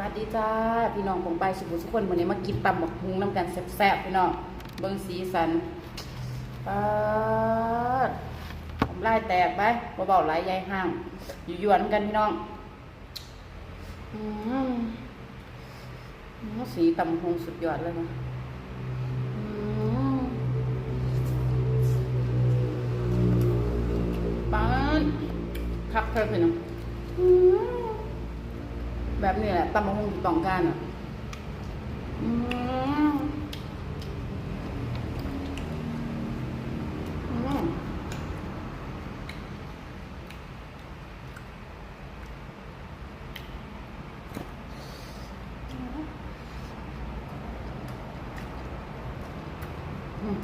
วัสดีจ้าพี่น้องผมไปสุขุมสุขคนวันนี้มากินตำบักฮุงน้ำกันแซ่บๆพี่น้องเบิ้งสีสันปาดผมไล่แตกไปเบาๆไหลยายห่างอยู่ยวนกันพี่น้องอืมอืมสีตำบักฮุงสุดยอดเลยนะอืมปาดคักเธอพี่น้องอืม แบบนี้แหละตำมะฮงต้องการอะอืมอืมอืม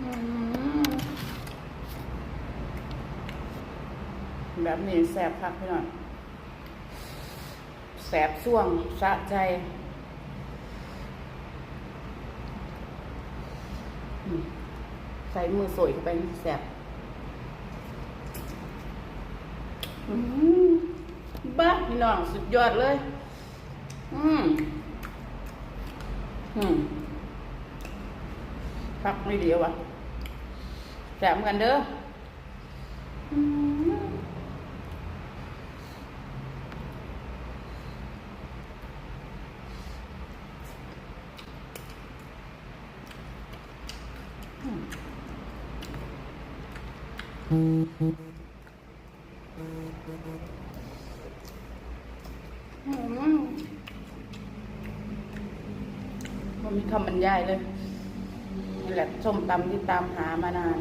อืมแบบนี้แซ่บคักพี่น้อย บส่วงสะใจใส่มือสวยเข้าไปแสบบ้าพี่น้องสุดยอดเลย อืม อืมพักไม่เดียววะแสบเหมือนกันเด้ออื มันมีคำบรรยายเลยนี่แหละส้มตำที่ตามหามานาน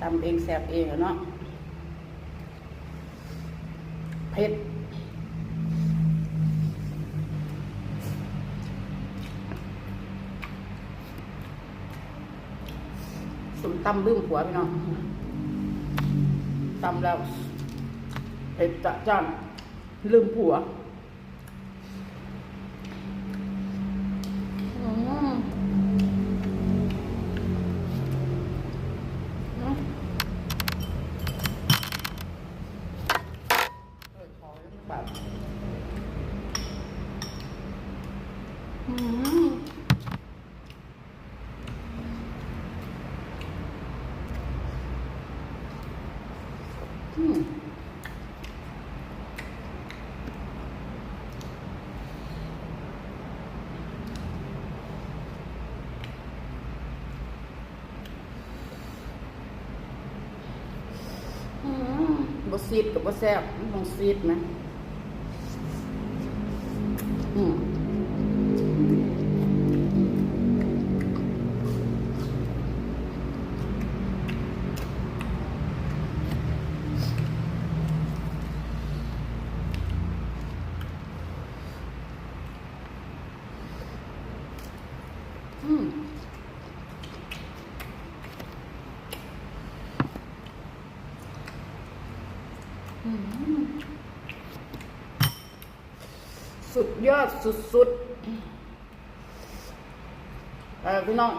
ตำเองแสบเองเนาะเผ็ด ตำลืมผัวพี่น้องตำแล้วเผ็ดจัดจ้านลืมผัวอืมอืมเออขอไว้แบบอืมอืม อืม บซีดกับบแซ่บมันต้องซีดนะ อืม อืมสุดยอดสุดๆเออพี่น้อง